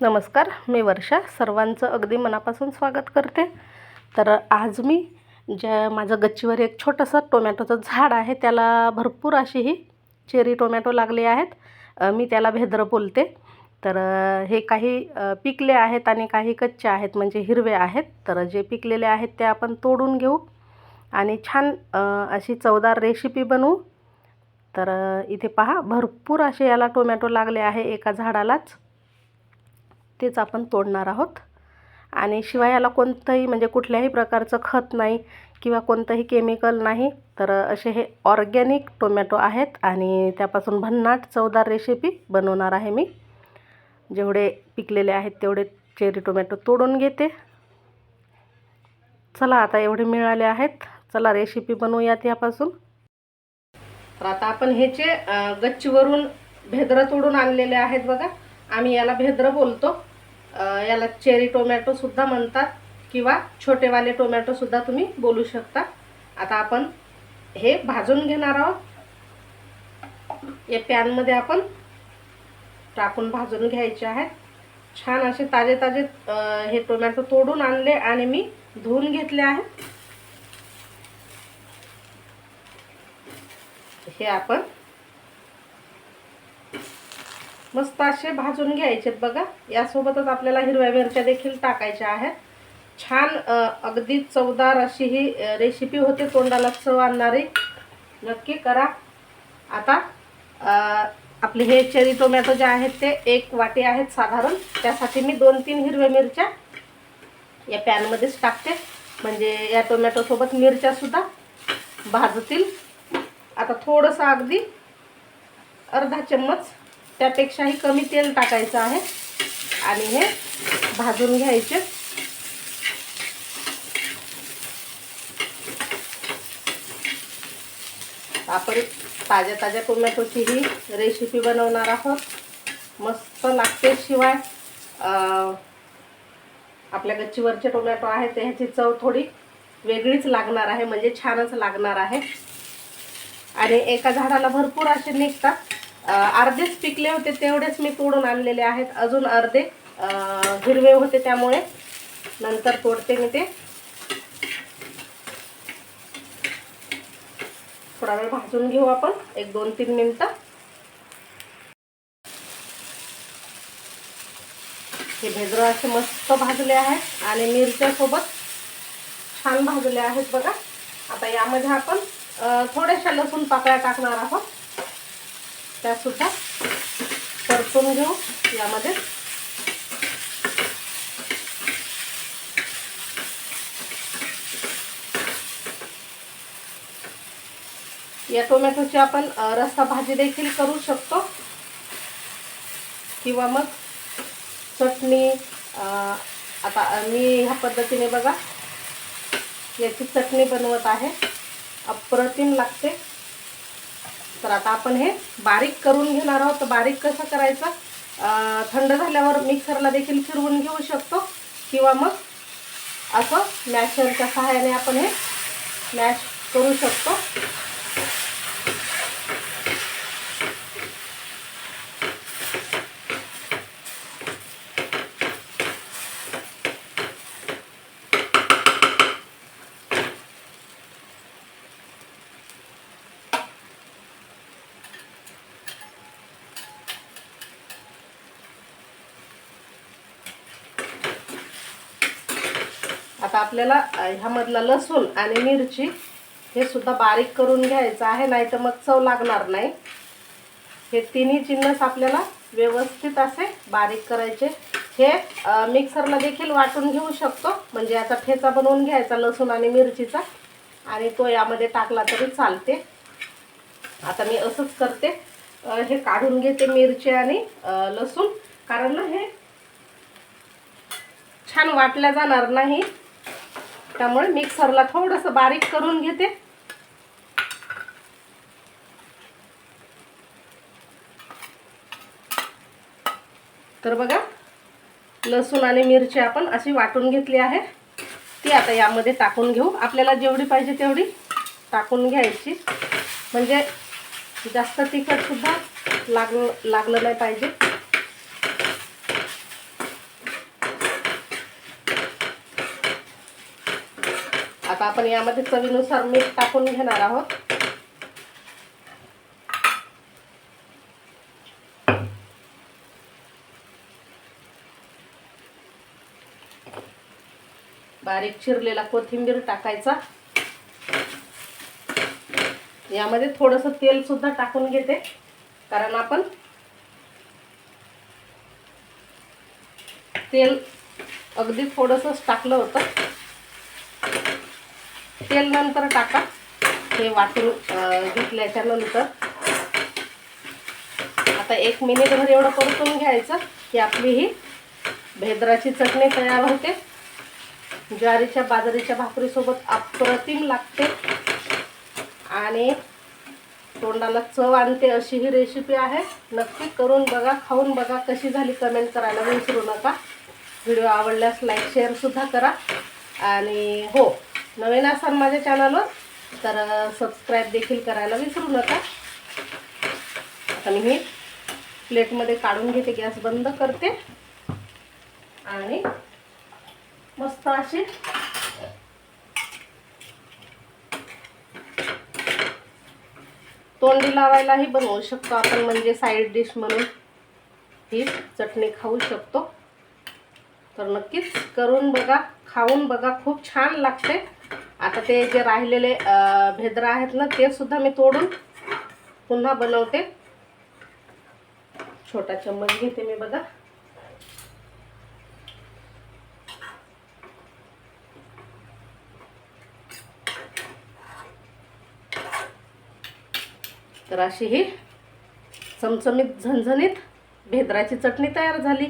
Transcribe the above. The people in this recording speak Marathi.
नमस्कार मी वर्षा. सर्वांचं अगदी मनापासून स्वागत करते. तर आज मी ज्या माझं गच्चीवर एक छोटंसं टोमॅटोचं झाड आहे त्याला भरपूर अशी ही चेरी टोमॅटो लागले आहेत. मी त्याला भेद्र बोलते. तर हे काही पिकले आहेत आणि काही कच्चे आहेत म्हणजे हिरवे आहेत. तर जे पिकलेले आहेत ते आपण तोडून घेऊ आणि छान अशी चवदार रेसिपी बनवू. तर इथे पहा भरपूर असे याला टोमॅटो लागले आहे एका झाडालाच. तेच आपण तोडणार आहोत. आणि शिवाय याला कोणतंही म्हणजे कुठल्याही प्रकारचं खत नाही किंवा कोणतंही केमिकल नाही तर असे हे ऑर्गॅनिक टोमॅटो आहेत आणि त्यापासून भन्नाट चवदार रेसिपी बनवणार आहे मी. जेवढे पिकलेले आहेत तेवढे चेरी टोमॅटो तोडून घेते. चला आता एवढे मिळाले आहेत. चला रेसिपी बनवूयात यापासून. तर आता आपण ह्याचे गच्चीवरून भेद्र तोडून आणलेले आहेत बघा. आम्ही याला भेद्र बोलतो. याला चेरी टोमॅटो सुद्धा म्हणतात किंवा छोटेवाले टोमॅटो सुद्धा तुम्ही बोलू शकता. आता आपण हे भाजून घेणार आहोत. या पॅनमध्ये आपण टाकून भाजून घ्यायचे आहेत. छान असे ताजे ताजे हे टोमॅटो तोडून आणले आणि मी धुवून घेतले आहेत. हे आपण मस्त असे भाजून घ्यायचे बघा. यासोबतच आपल्याला हिरव्या मिरच्या देखील टाकायच्या आहेत. छान अगदी चवदार अशी ही रेसिपी होते. तोंडाला चव आणणारी. नक्की करा. आता आपले हे चेरी टोमॅटो जे आहेत ते एक वाटी आहेत साधारण. त्यासाठी मी दोन तीन हिरव्या मिरच्या या पॅनमध्येच टाकते. म्हणजे या टोमॅटोसोबत मिरच्यासुद्धा भाजतील. आता थोडंसं अगदी अर्धा चम्मच त्यापेक्षाही कमी तेल टाकायचं आहे. आणि हे भाजून घ्यायचे. आपण ताज्या ताज्या टोमॅटोची ही रेसिपी बनवणार आहोत. मस्त लागते शिवाय. आपल्या गच्चीवरचे टोमॅटो आहेत ह्याची चव थोडी वेगळीच लागणार आहे म्हणजे छानच लागणार आहे. आणि एका झाडाला भरपूर असे निघतात. अर्धेच पिकले होते तेवढेच मी तोडून आणलेले आहेत. अजून अर्धे हिरवे होते त्यामुळे नंतर तोडते मी ते. थोडा वेळ भाजून घेऊ आपण. एक दोन तीन मिनटं. हे भेद्र असे मस्त भाजले आहेत आणि मिरच्यासोबत छान भाजले आहेत बघा. आता यामध्ये आपण थोड्याशा लसूण पाकळ्या टाकणार आहोत. त्यासुद्धा परतून घेऊ यामध्ये. या टोमॅटोची आपण रस्सा भाजी देखील करू शकतो. किंवा मग चटणी आता मी ह्या पद्धतीने बघा याची चटणी बनवत आहे. अप्रतिम लागते. तर आता आपण हे बारीक करून घेणार आहोत. तर बारीक कसं करायचं? थंड झाल्यावर मिक्सरला देखील फिरवून घेऊ शकतो. किंवा मग असं मॅशरच्या सहाय्याने आपण हे मॅश करू शकतो. आता आपल्याला ह्यामधला लसूण आणि मिरची हे सुद्धा बारीक करून घ्यायचं आहे नाही तर मग चव लागणार नाही. हे तिन्ही जिन्नस आपल्याला व्यवस्थित असे बारीक करायचे. हे मिक्सरला देखील वाटून घेऊ शकतो म्हणजे याचा ठेचा बनवून घ्यायचा लसूण आणि मिरचीचा आणि तो यामध्ये टाकला तरी चालते. आता मी असंच करते. हे काढून घेते मिरची आणि लसूण कारण ना हे छान वाटल्या जाणार नाही. त्यामुळे मिक्सरला थोडंसं बारीक करून घेते. तर बघा लसूण आणि मिरची आपण अशी वाटून घेतली आहे. ती आता यामध्ये टाकून घेऊ. आपल्याला जेवढी पाहिजे तेवढी टाकून घ्यायची. म्हणजे जास्त तिखटसुद्धा लाग लागलं नाही पाहिजे. आता आपण यामध्ये चवीनुसार मीठ टाकून घेणार आहोत. बारीक चिरलेला कोथिंबीर टाकायचा. यामध्ये थोडंसं तेल सुद्धा टाकून घेते कारण आपण तेल अगदी थोडंसंच टाकलं होतं. तेल नंतर टाका. हे वाटून घेतल्याच्या नंतर आता एक मिनिटभर एवढं परतून घ्यायचं की आपली ही भेद्राची चटणी तयार होते. ज्वारीच्या बाजरीच्या भाकरीसोबत अप्रतिम लागते. आणि तोंडाला चव आणते अशी ही रेसिपी आहे. नक्की करून बघा खाऊन बघा कशी झाली कमेंट करायला विसरू नका. व्हिडिओ आवडल्यास लाईक शेअरसुद्धा करा. आणि हो नवीन असाल माझ्या चॅनलवर तर सबस्क्राईब देखील करायला विसरू नका. आता मी प्लेटमध्ये काढून घेते गॅस बंद करते. आणि मस्त अशी तोंडी लावायलाही बनवू शकतो आपण म्हणजे साईड डिश म्हणून. ही चटणी खाऊ शकतो. तर नक्कीच करून बघा खाऊन बघा खूप छान लागते. आता ते जे राहिलेले भेद्र आहेत ना ते सुद्धा मी तोडून पुन्हा बनवते. छोटा चम्मच घेते मी बघा. तर अशी ही चमचमीत झणझणीत भेद्राची चटणी तयार झाली.